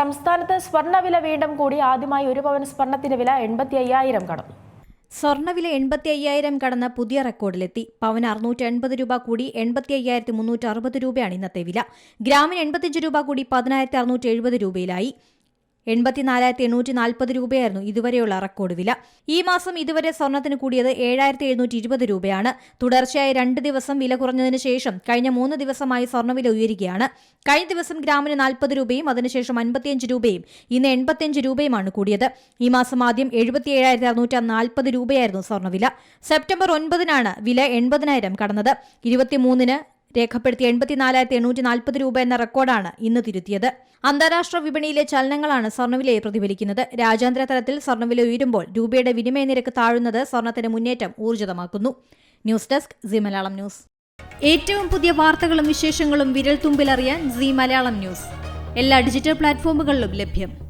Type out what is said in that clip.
സംസ്ഥാനത്ത് സ്വർണവില വീണ്ടും കൂടി ആദ്യമായി ഒരു പവൻ സ്വർണത്തിന്റെ വില എൺപത്തി അയ്യായിരം കടന്നു. സ്വർണവില എൺപത്തി അയ്യായിരം കടന്ന പുതിയ റെക്കോർഡിലെത്തി. പവന് അറുന്നൂറ്റി എൺപത് രൂപ കൂടി എൺപത്തി അയ്യായിരത്തി മുന്നൂറ്റി അറുപത് രൂപയാണ് ഇന്നത്തെ വില. ഗ്രാമിന് എൺപത്തിയഞ്ച് രൂപ കൂടി പതിനായിരത്തി അറുന്നൂറ്റി എഴുപത് രൂപയിലായി. എൺപത്തിനാലായിരത്തി എണ്ണൂറ്റി നാൽപ്പത് രൂപയായിരുന്നു ഇതുവരെയുള്ള റെക്കോർഡ് വില. ഈ മാസം ഇതുവരെ സ്വർണത്തിന് കൂടിയത് ഏഴായിരത്തി എഴുന്നൂറ്റി ഇരുപത് രൂപയാണ്. തുടർച്ചയായി രണ്ട് ദിവസം വില കുറഞ്ഞതിന് ശേഷം കഴിഞ്ഞ മൂന്ന് ദിവസമായി സ്വർണവില ഉയരുകയാണ്. കഴിഞ്ഞ ദിവസം ഗ്രാമിന് നാൽപ്പത് രൂപയും അതിനുശേഷം അൻപത്തിയഞ്ച് രൂപയും ഇന്ന് എൺപത്തിയഞ്ച് രൂപയുമാണ് കൂടിയത്. ഈ മാസം ആദ്യം എഴുപത്തി ഏഴായിരത്തി അറുന്നൂറ്റി നാൽപ്പത് രൂപയായിരുന്നു സ്വർണവില സെപ്റ്റംബർ ഒൻപതിനാണ് വില എൺപതിനായിരം കടന്നത്. ഇരുപത്തിമൂന്നിന് രേഖപ്പെടുത്തിയ എൺപത്തിനാലായിരത്തി എണ്ണൂറ്റി നാൽപ്പത് രൂപ എന്ന റെക്കോർഡാണ് ഇന്ന് തിരുത്തിയത്. അന്താരാഷ്ട്ര വിപണിയിലെ ചലനങ്ങളാണ് സ്വർണവിലയെ പ്രതിഫലിക്കുന്നത്. രാജ്യാന്തര തലത്തിൽ സ്വർണവില ഉയരുമ്പോൾ രൂപയുടെ വിനിമയ നിരക്ക് താഴുന്നത് സ്വർണത്തിന്റെ മുന്നേറ്റം ഊർജിതമാക്കുന്നു news desk C Malayalam news. ഏറ്റവും പുതിയ വാർത്തകളും വിശേഷങ്ങളും വിരൽ തുമ്പിലറിയാൻ സി മലയാളം ന്യൂസ്. എല്ലാ ഡിജിറ്റൽ പ്ലാറ്റ്ഫോമുകളിലും ലഭ്യം.